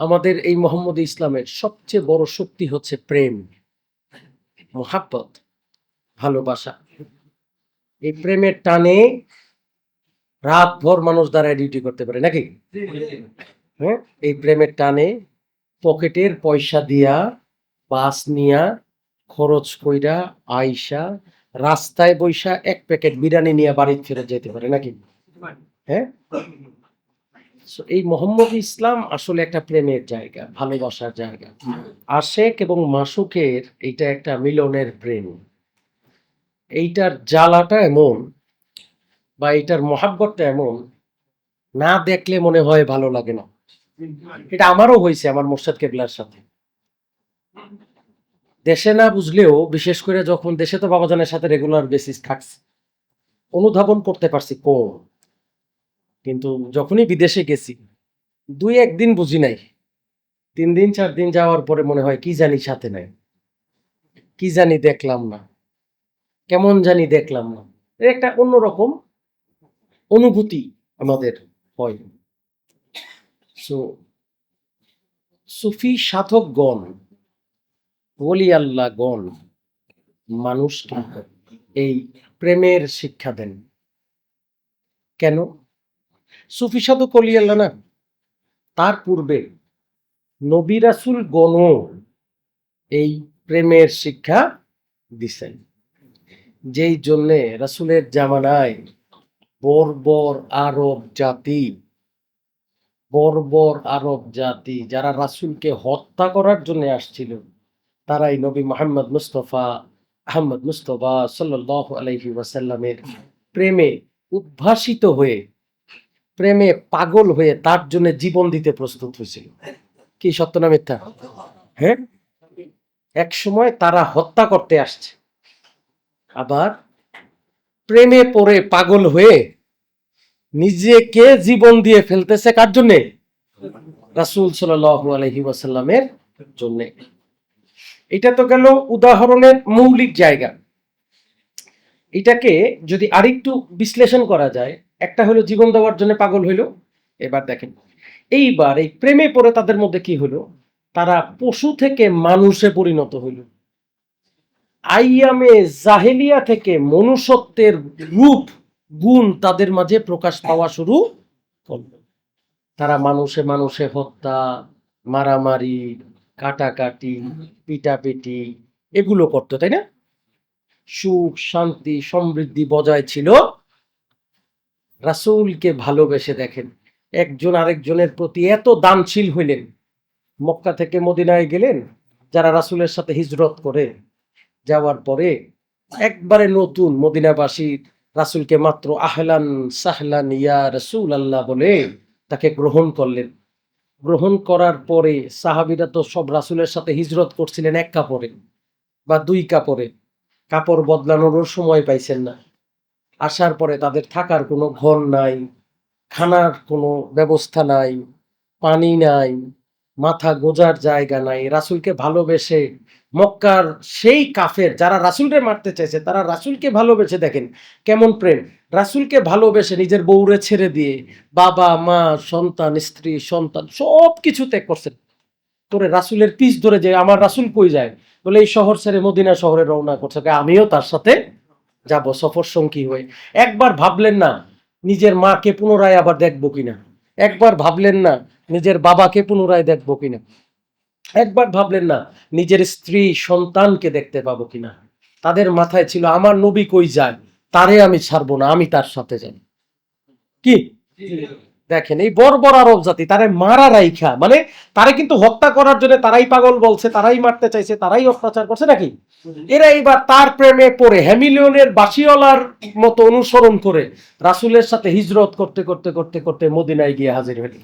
আমাদের এই মোহাম্মদ ইসলামের সবচেয়ে বড় শক্তি হচ্ছে প্রেম। মোহাব্বত, ভালোবাসা। এই প্রেমের টানে রাতভর মানুষ দ্বারা ডিউটি করতে পারে, নাকি? হ্যাঁ? এই প্রেমের টানে পকেটের পয়সা দিয়া, বাস নিয়া, খরচ কইরা আইসা, রাস্তায় বইসা এক প্যাকেট বিরিয়ানি নিয়ে বাড়ি ফেরত যেতে পারে, নাকি? হ্যাঁ? এই মোহাম্মদ ইসলাম আসলে একটা প্রেমের জায়গা, ভালোবাসার জায়গা। আশেক এবং মাসুকের এইটা একটা মিলনের প্রেম। এইটার জ্বালাটা এমন বা এইটার মহাব্বতটা এমন, না দেখলে মনে হয় ভালো লাগে না। এটা আমারও হয়েছে আমার মোর্শেদ কেবলার সাথে। দেশে না বুঝলেও, বিশেষ করে যখন দেশে তো বাবাজানের সাথে রেগুলার বেসিস থাকছে। অনুধাবন করতে পারছি কম কিন্তু যখনই বিদেশে গেছি, দুই একদিন বুঝি নাই। তিন দিন, চার দিন যাওয়ার পরে মনে হয়, কি জানি সাথে নাই। কি জানি দেখলাম না। কেমন জানি দেখলাম না। একটা অন্যরকম অনুভূতি আমাদের হয়। সো সুফি সাধকগণ ওলি আল্লাহ গণ মানুষকে এই প্রেমের শিক্ষা দেন। কেন? সুফি অলি না? তার পূর্বে নবী রাসুল গণ এই প্রেমের শিক্ষা দিছেন। যেই জন্যে রাসুলের জামানায় বর্বর আরব জাতি, বর্বর আরব জাতি যারা রাসুলকে হত্যা করার জন্য আসছিল, তারাই নবী মোহাম্মদ মুস্তফা, আহমদ মুস্তফা সাল্লাহ আলহি ওয়াসাল্লামের প্রেমে উদ্ভাসিত হয়ে প্রেমে পাগল হয়ে তার জন্য জীবন দিতে প্রস্তুত হয়েছিল। কি সত্য না মিথ্যা? হ্যাঁ? এক সময় তারা হত্যা করতে আসছে। আবার প্রেমে পড়ে পাগল হয়ে নিজেকে জীবন দিয়ে ফেলতেছে কার জন্যে? রাসুল সাল আলহি ওয়াসাল্লামের জন্যে। এটা তো গেল উদাহরণের মৌলিক জায়গা। এটাকে যদি আরেকটু বিশ্লেষণ করা যায় একটা হলো জীবন দেওয়ার জন্য পাগল হইল। এবার দেখেন, এইবার এই প্রেমে পড়ে তাদের মধ্যে কি হলো তারা পশু থেকে মানুষে পরিণত হইল। আইয়ামে জাহেলিয়া থেকে মনুষ্যত্বের রূপ, গুণ তাদের মাঝে প্রকাশ পাওয়া শুরু করল। তারা মানুষে মানুষে হত্যা, মারামারি, কাটাকাটি, পিটাপিটি, এগুলো করতো, তাই না? সুখ, শান্তি, সমৃদ্ধি বজায় ছিল রাসূলকে ভালোবেসে দেখেন। একজন আরেকজনের প্রতি এত দানশীল হইলেন। মক্কা থেকে মদিনায় গেলেন, যারা রাসূলের সাথে হিজরত করে। যাওয়ার পরে একবারে নতুন মদিনাবাসী রাসূলকে মাত্র আহলান সাহলান ইয়া রাসূল আল্লাহ বলে তাকে গ্রহণ করলেন। গ্রহণ করার পরে সাহাবিরা তো সব রাসূলের সাথে হিজরত করছিলেন এক কাপড়ে বা দুই কাপড়ে। কাপড় বদলানোরও সময় পাইছেন না। আসার পরে তাদের থাকার কোনো ঘর নাই, খানার কোনো ব্যবস্থা নাই, পানি নাই, মাথা গোজার জায়গা নাই। রাসূলকে ভালোবেসে মক্কার সেই কাফের যারা রাসূলকে মারতে চাইছে, তারা রাসূলকে ভালোবেসে দেখেন কেমন প্রেম। রাসূলকে ভালোবেসে নিজের বউরে ছেড়ে দিয়ে বাবা, মা, সন্তান, স্ত্রী, সন্তান সব কিছু ত্যাগ করছেন। করে রাসূলের পিছ ধরে যে আমার রাসূল কই যায়? বলে এই শহর ছেড়ে মদিনা শহরে রওনা করছে। আমিও তার সাথে যাব, সফর সঙ্গী হয়ে। একবার ভাবলেন না, নিজের মাকে পুনরায় আবার দেখব কিনা। একবার ভাবলেন না, নিজের বাবাকে পুনরায় দেখব কিনা। একবার ভাবলেন না, নিজের স্ত্রী, সন্তানকে দেখতে পাবো কিনা। তাদের মাথায় ছিল, আমার নবী কই যায়? তারে আমি ছাড়বো না, আমি তার সাথে যাই। কি? দেখেন, এই বর্বর আরব জাতি, তারে মারা রাইখা মানে তারে কিন্তু হত্যা করার জন্য তারাই পাগল বলছে, তারাই মারতে চাইছে, তারাই অত্যাচার করছে নাকি? এরা এইবার তার প্রেমে পড়ে, হ্যামিলিয়নের বাসিওয়ালার মতো অনুসরণ করে রাসুলের সাথে হিজরত করতে করতে করতে করতে মদিনায় গিয়ে হাজির হইল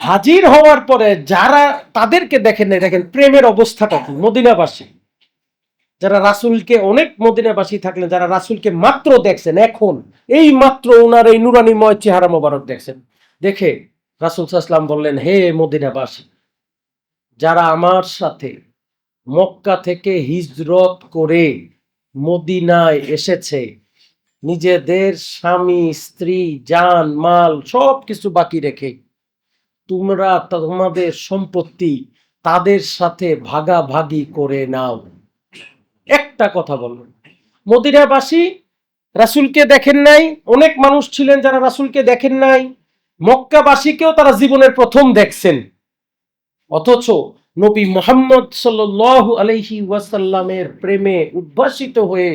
হাজির হওয়ার পরে যারা তাদেরকে দেখেন দেখেন প্রেমের অবস্থাটা কি? মদিনাবাসী। যারা রাসূলকে অনেক মদিনাবাসী থাকলেন, যারা রাসূলকে মাত্র দেখছেন এখন, এই মাত্র ওনার এই নুরানিময় চেহারা মোবারক দেখছেন। দেখে রাসূল সাল্লাম বললেন, হে মদিনাবাসী, যারা আমার সাথে মক্কা থেকে হিজরত করে মদিনায় এসেছে, নিজেদের স্বামী, স্ত্রী, জান, মাল সব কিছু বাকি রেখে তোমরা তোমাদের সম্পত্তি তাদের সাথে ভাগাভাগি করে নাও। একটা কথা বলবেন। মদিনাবাসী রাসূলকে দেখেন নাই, অনেক মানুষ ছিলেন যারা রাসূলকে দেখেন নাই, মক্কাবাসীকেও তারা জীবনের প্রথম দেখছেন। অথচ নবী মোহাম্মদ সাল্লাল্লাহু আলাইহি ওয়াসাল্লামের প্রেমে উদ্ভাসিত হয়ে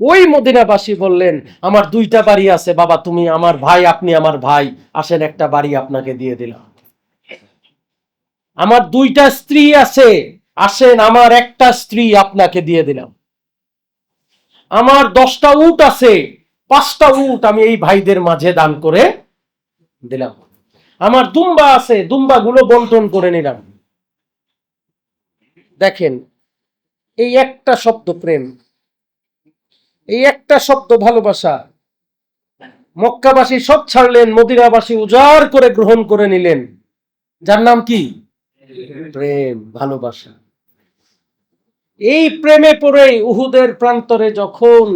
ওই মদিনাবাসী বললেন, আমার দুইটা বাড়ি আছে, বাবা, তুমি আমার ভাই, আপনি আমার ভাই, আসেন, একটা বাড়ি আপনাকে দিয়ে দিলাম। আমার দুইটা স্ত্রী আছে আসেন, আমার একটা স্ত্রী আপনাকে দিয়ে দিলাম। আমার দশটা উট আছে, পাঁচটা উট আমি এই ভাইদের মাঝে দান করে দিলাম। আমার দুম্বা আছে দুম্বা গুলো বন্টন করে নিলাম। দেখেন, এই একটা শব্দ প্রেম, এই একটা শব্দ ভালোবাসা, মক্কাবাসী সব ছাড়লেন, মদিনাবাসী উজাড় করে গ্রহণ করে নিলেন। যার নাম কি? প্রেম, ভালোবাসা। এই প্রেমে পড়ে উহুদের প্রান্তরে যখন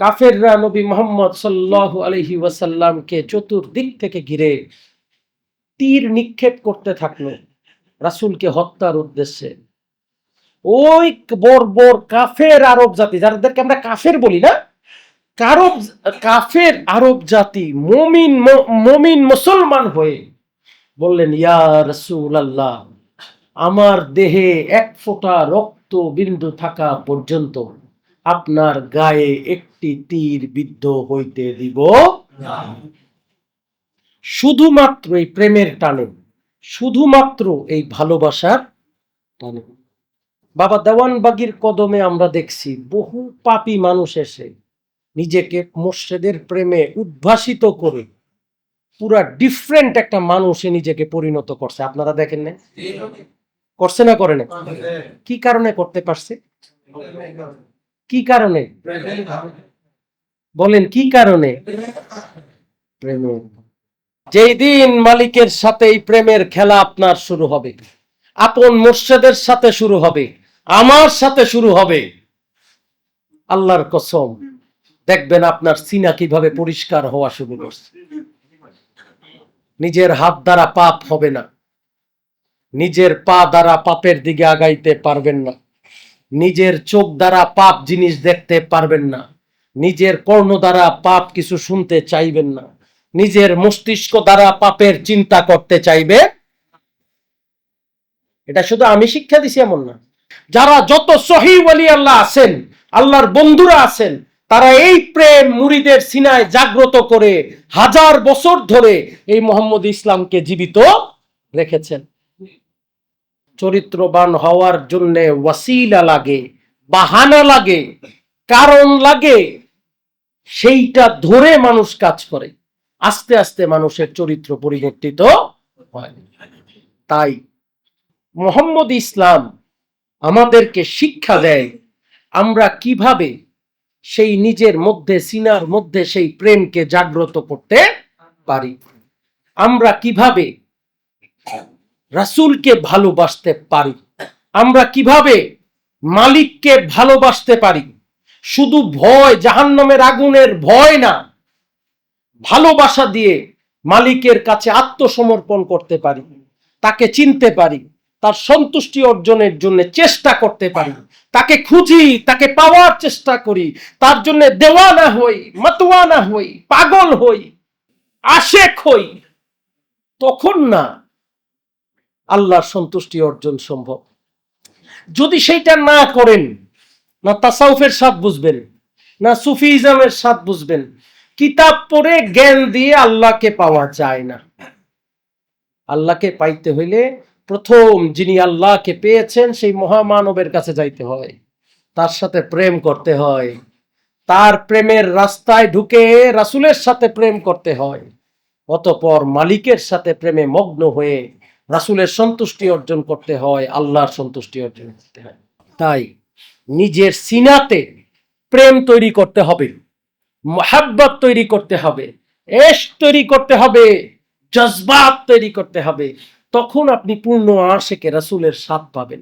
কাফেররা নবী মোহাম্মদ সাল্লাল্লাহু আলাইহি ওয়াসাল্লামকে চতুর্দিক থেকে ঘিরে তীর নিক্ষেপ করতে থাকল, রাসূলকে হত্যার উদ্দেশ্যে। ওই বর্বর কাফের আরব জাতি, যাদেরকে আমরা কাফের বলি না, কারব, কাফের আরব জাতি, মমিন মমিন মুসলমান হয়ে বললেন, ইয়া রসুল আল্লাহ আমার দেহে এক ফোঁটা রক্ত বিন্দু থাকা পর্যন্ত আপনার গায়ে একটি তীর বিদ্ধ হইতে দিব। শুধুমাত্র এই প্রেমের টানে, শুধুমাত্র এই ভালোবাসার টানে। বাবা দেওয়ানবাগির কদমে আমরা দেখছি, বহু পাপী মানুষ এসে নিজেকে মোর্শেদের প্রেমে উদ্ভাসিত করে পুরা ডিফারেন্ট একটা মানুষে নিজেকে পরিণত করছে। আপনারা দেখেন না করছে না করে না কি কারণে করতে পারছে? কি কারণে? বলেন, কি কারণে? প্রেমে। যেই দিন মালিকের সাথে এই প্রেমের খেলা আপনার শুরু হবে, আপন মোর্শেদের সাথে শুরু হবে, আমার সাথে শুরু হবে, আল্লাহর কসম, দেখবেন আপনার সিনা কীভাবে পরিষ্কার হওয়া শুরু করছে। নিজের হাত দ্বারা পাপ হবে না। নিজের পা দ্বারা পাপের দিকে আগাইতে পারবেন না। নিজের চোখ দ্বারা পাপ জিনিস দেখতে পারবেন না। নিজের কর্ণ দ্বারা পাপ কিছু শুনতে চাইবেন না। নিজের মস্তিষ্ক দ্বারা পাপের চিন্তা করতে চাইবে। এটা শুধু আমি শিক্ষা দিছি এমন না। যারা যত সহি আল্লাহ আছেন, আল্লাহর বন্ধুরা আছেন তারা এই প্রেম মুরিদের সিনায় জাগ্রত করে হাজার বছর ধরে এই মোহাম্মদ ইসলামকে জীবিত রেখেছেন। চরিত্রবান হওয়ার জন্য ওয়াসিলা লাগে, বাহানা লাগে, কারণ লাগে, সেইটা ধরে মানুষ কাজ করে। আস্তে আস্তে মানুষের চরিত্র পরিবর্তিত হয়। তাই মোহাম্মদ ইসলাম আমাদেরকে শিক্ষা দেয় আমরা কীভাবে সেই নিজের মধ্যে, সিনার মধ্যে সেই প্রেমকে জাগ্রত করতে পারি। আমরা কীভাবে রাসূলকে ভালোবাসতে পারি? আমরা কীভাবে মালিককে ভালোবাসতে পারি? শুধু ভয়, জাহান্নামের আগুনের ভয় না, ভালোবাসা দিয়ে মালিকের কাছে আত্মসমর্পণ করতে পারি, তাকে চিনতে পারি। তার সন্তুষ্টি অর্জনের জন্য চেষ্টা করতে পারি। তাকে খুঁজি, তাকে পাওয়ার চেষ্টা করি। তার জন্য দেওয়ানা হই, মতওয়ানা হই, পাগল হই, আশেক হই। তখন না আল্লাহর সন্তুষ্টি অর্জন সম্ভব। যদি সেইটা না করেন, না তাসাউফের স্বাদ বুঝবেন, না সুফিজমের স্বাদ বুঝবেন, কিতাব পড়ে জ্ঞান দিয়ে আল্লাহকে পাওয়া যায় না। আল্লাহকে পাইতে হইলে প্রথম যিনি আল্লাহকে পেয়েছেন, সেই মহামানবের কাছে যাইতে হয়। তার সাথে প্রেম করতে হয়। তার প্রেমের রাস্তায় ঢুকে রাসুলের সাথে প্রেম করতে হয়। অতপর মালিকের সাথে প্রেমে মগ্ন হয়ে রাসূলের সন্তুষ্টি অর্জন করতে হয়, আল্লাহর সন্তুষ্টি অর্জন করতে হয়। তাই নিজের সিনাতে প্রেম তৈরি করতে হবে, মহাব্বত তৈরি করতে হবে এশ তৈরি করতে হবে, জজবাত তৈরি করতে হবে। তখন আপনি পূর্ণ আশেকে রাসূলের স্বাদ পাবেন।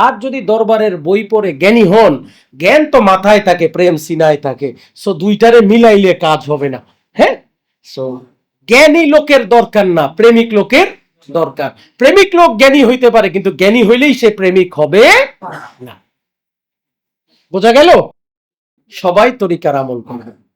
আর যদি দরবারের বই পড়ে জ্ঞানী হন, জ্ঞান তো মাথায় থাকে, প্রেম সিনায় থাকে। সো দুইটারে মিলাইলে কাজ হবে না। হ্যাঁ? সো জ্ঞানী লোকের দরকার না, প্রেমিক লোকের দরকার। প্রেমিক লোক জ্ঞানী হইতে পারে, কিন্তু জ্ঞানী হইলেই সে প্রেমিক হবে না। বোঝা গেল? সবাই তরিকার আমল করবে।